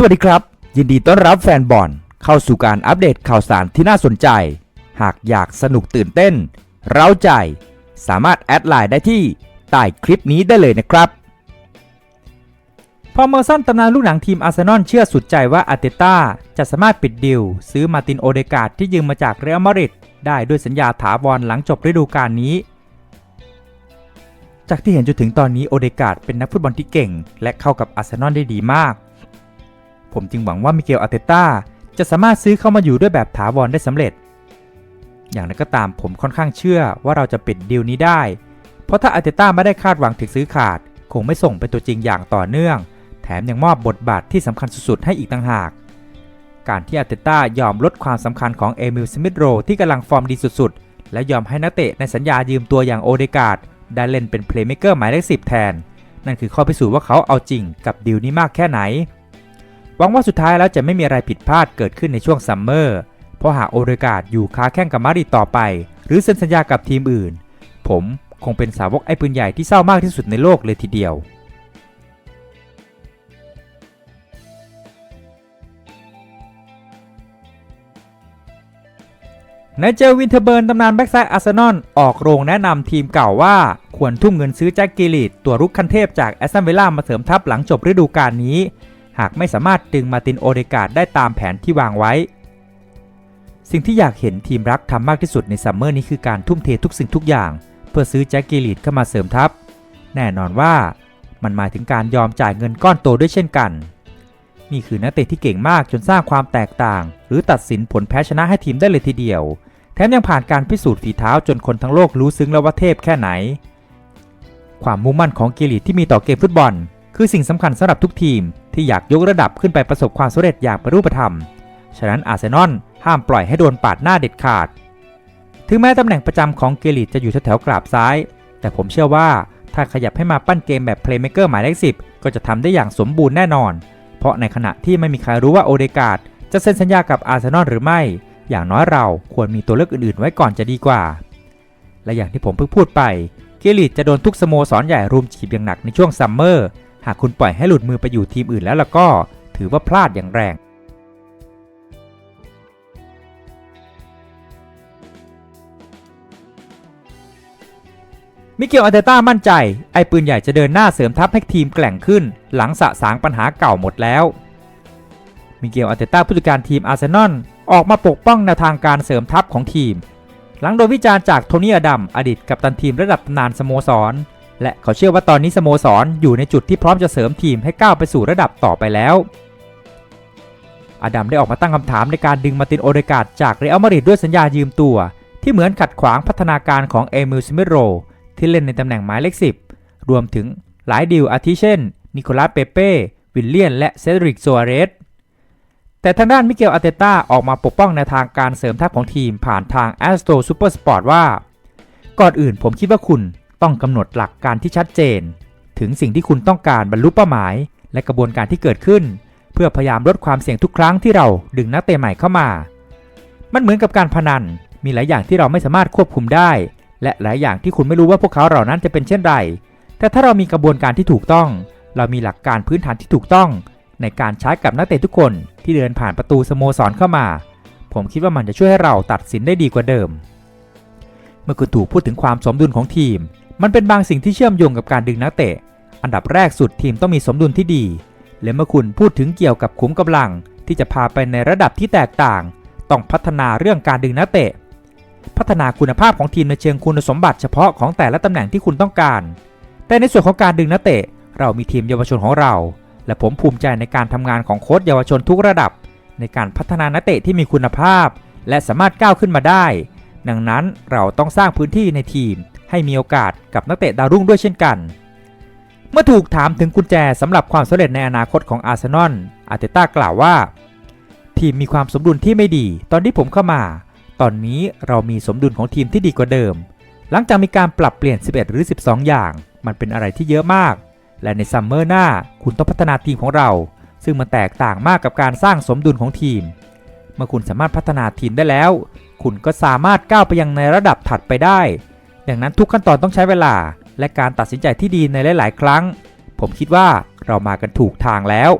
สวัสดีครับ ยินดีต้อนรับแฟนบอลเข้าสู่การอัปเดตข่าวสารที่น่าสนใจ หากอยากสนุกตื่นเต้น เร้าใจ สามารถแอดไลน์ได้ที่ใต้คลิปนี้ได้เลยนะครับพอเมอร์สันตำนานลูกหนังทีมอาร์เซนอลเชื่อสุดใจว่าอาร์เตต้าจะสามารถปิดดิวซื้อมาตินโอเดกาดที่ยืมมาจากเรอัลมาดริดได้ด้วยสัญญาถาวรหลังจบฤดูกาลนี้ จากที่เห็นจนถึงตอนนี้โอเดกาดเป็นนักฟุตบอลที่เก่ง และเข้ากับอาร์เซนอลได้ดีมาก ผมจึงหวังว่ามิเกลอาเตต้าจะสามารถซื้อเข้ามาอยู่ด้วยแบบถาวรได้สำเร็จ อย่างนั้นก็ตามผมค่อนข้างเชื่อว่าเราจะปิดดีลนี้ได้ เพราะถ้าอาเตต้าไม่ได้คาดหวังถึงซื้อขาด คงไม่ส่งเป็นตัวจริงอย่างต่อเนื่อง แถมยังมอบบทบาทที่สำคัญสุดๆให้อีกต่างหาก การที่อาเตต้ายอมลดความสำคัญของเอมิลสมิธโรที่กำลังฟอร์มดีสุดๆ และยอมให้นักเตะในสัญญายืมตัวอย่างโอเดกาดได้เล่นเป็นเพลย์เม k เกอร์หมายเลขสิบแทน นั่นคือข้อพิสูจน์ว่าเขาเอาจริงกับดีลนี้มากแค่ไหน หวังว่าสุดท้ายแล้วจะไม่มีอะไรผิดพลาดเกิดขึ้นในช่วงซัมเมอร์ เพราะหากโอเดกาดอยู่ค้าแข่งกับมาริต่อไป หรือเซ็นสัญญากับทีมอื่น ผมคงเป็นสาวกไอ้ปืนใหญ่ที่เศร้ามากที่สุดในโลกเลยทีเดียวในเจอวินเทเบิร์นตำนานแบ็กซ้ายอาร์เซนอลออกโรงแนะนำทีมเก่าว่า ควรทุ่มเงินซื้อแจ็คกิลิตตัวรุกคันเทพจากแอสตันวิลล่ามาเสริมทัพหลังจบฤดูกาลนี้ หากไม่สามารถดึงมาตินโอเดกาดได้ตามแผนที่วางไว้ สิ่งที่อยากเห็นทีมรักทำมากที่สุดในซัมเมอร์นี้คือการทุ่มเททุกสิ่งทุกอย่าง เพื่อซื้อแจ็คกิลิตเข้ามาเสริมทัพ แน่นอนว่ามันหมายถึงการยอมจ่ายเงินก้อนโตด้วยเช่นกัน นี่คือนักเตะที่เก่งมากจนสร้างความแตกต่าง หรือตัดสินผลแพ้ชนะให้ทีมได้เลยทีเดียว แถมยังผ่านการพิสูจน์ฝีเท้าจนคนทั้งโลกรู้ซึ้งแล้วว่าเทพแค่ไหน ความมุ่งมั่นของเกลิตที่มีต่อเกมฟุตบอล คือสิ่งสำคัญสำหรับทุกทีมที่อยากยกระดับขึ้นไปประสบความสำเร็จอย่างเป็นรูปธรรม ฉะนั้นอาร์เซนอลห้ามปล่อยให้โดนปาดหน้าเด็ดขาด ถึงแม้ตำแหน่งประจำของเกลิตจะอยู่แถวๆกราบซ้าย แต่ผมเชื่อว่าถ้าขยับให้มาปั้นเกมแบบเพลย์เม k เกอร์หมายเลขสิก็จะทำได้อย่างสมบูรณ์แน่นอน เพราะในขณะที่ไม่มีใครรู้ว่าโอเดกาดจะเซ็นสัญญากับอาร์เซนอลหรือไม่ อย่างน้อยเราควรมีตัวเลือกอื่นๆ ไว้ก่อนจะดีกว่า และอย่างที่ผมเพิ่งพูดไป เกลิตจะโดนทุกสโมสรใหญ่รุมจีบอย่างหนักในช่วงซัมเมอร์ากคุณปล่อยให้หลุดมือไปอยู่ทีมอื่นแล้วล่ะก็ถือว่าพลาดอย่างแรง มิเกลอาร์เตต้ามั่นใจ ไอ้ปืนใหญ่จะเดินหน้าเสริมทัพให้ทีมแกร่งขึ้น หลังสะสางปัญหาเก่าหมดแล้ว มิเกลอาร์เตต้าผู้จัดการทีมอาร์เซนอลออกมาปกป้องแนวทางการเสริมทัพของทีม หลังโดนวิจารณ์จากโทนี่อดัมอดีตกัปตันทีมระดับตำนานสโมสร และเขาเชื่อว่าตอนนี้สโมสรอยู่ในจุดที่พร้อมจะเสริมทีมให้ก้าวไปสู่ระดับต่อไปแล้ว อดัมได้ออกมาตั้งคำถามในการดึงมาตินโอเดกาดจากเรอัลมาดริดด้วยสัญญายืมตัว ที่เหมือนขัดขวางพัฒนาการของเอมิลสมิธโรที่เล่นในตำแหน่งหมายเลข 10 รวมถึงหลายดีลอาทิเช่น นิโคลัสเปเป้วิลเลียน และเซดริกโซอาเรสแต่ทางด้านมิเกลอาเตต้าออกมาปกป้องในทางการเสริมทัพของทีมผ่านทาง a s t r o Super Sport ว่า ก่อนอื่นผมคิดว่าคุณ ต้องกำหนดหลักการที่ชัดเจน ถึงสิ่งที่คุณต้องการบรรลุเป้าหมาย และกระบวนการที่เกิดขึ้น เพื่อพยายามลดความเสี่ยงทุกครั้งที่เราดึงนักเตะใหม่เข้ามา มันเหมือนกับการพนัน มีหลายอย่างที่เราไม่สามารถควบคุมได้ และหลายอย่างที่คุณไม่รู้ว่าพวกเขาเหล่านั้นจะเป็นเช่นไร แต่ถ้าเรามีกระบวนการที่ถูกต้อง เรามีหลักการพื้นฐานที่ถูกต้อง ในการใช้กับนักเตะทุกคนที่เดินผ่านประตูสโมสรเข้ามา ผมคิดว่ามันจะช่วยให้เราตัดสินได้ดีกว่าเดิม เมื่อคุณถูกพูดถึงความสมดุลของทีม มันเป็นบางสิ่งที่เชื่อมโยงกับการดึงนักเตะ อันดับแรกสุดทีมต้องมีสมดุลที่ดี และเมื่อคุณพูดถึงเกี่ยวกับขุมกำลัง ที่จะพาไปในระดับที่แตกต่าง ต้องพัฒนาเรื่องการดึงนักเตะ พัฒนาคุณภาพของทีมในเชิงคุณสมบัติเฉพาะของแต่ละตำแหน่งที่คุณต้องการ แต่ในส่วนของการดึงนักเตะ เรามีทีมเยาวชนของเรา และผมภูมิใจในการทำงานของโค้ชเยาวชนทุกระดับ ในการพัฒนานักเตะที่มีคุณภาพ และสามารถก้าวขึ้นมาได้ ดังนั้นเราต้องสร้างพื้นที่ในทีม ให้มีโอกาสกับนักเตะดาวรุ่งด้วยเช่นกัน เมื่อถูกถามถึงกุญแจสำหรับความสำเร็จในอนาคตของอาร์เซนอลอาร์เตต้ากล่าวว่า ทีมมีความสมดุลที่ไม่ดี ตอนที่ผมเข้ามา ตอนนี้เรามีสมดุลของทีมที่ดีกว่าเดิม หลังจากมีการปรับเปลี่ยน 11 หรือ 12 อย่าง มันเป็นอะไรที่เยอะมาก และในซัมเมอร์หน้าคุณต้องพัฒนาทีมของเรา ซึ่งมันแตกต่างมากกับการสร้างสมดุลของทีม เมื่อคุณสามารถพัฒนาทีมได้แล้ว คุณก็สามารถก้าวไปยังในระดับถัดไปได้ ดังนั้นทุกขั้นตอนต้องใช้เวลา และการตัดสินใจที่ดีในหลาย ๆ ครั้ง ผมคิดว่าเรามากันถูกทางแล้ว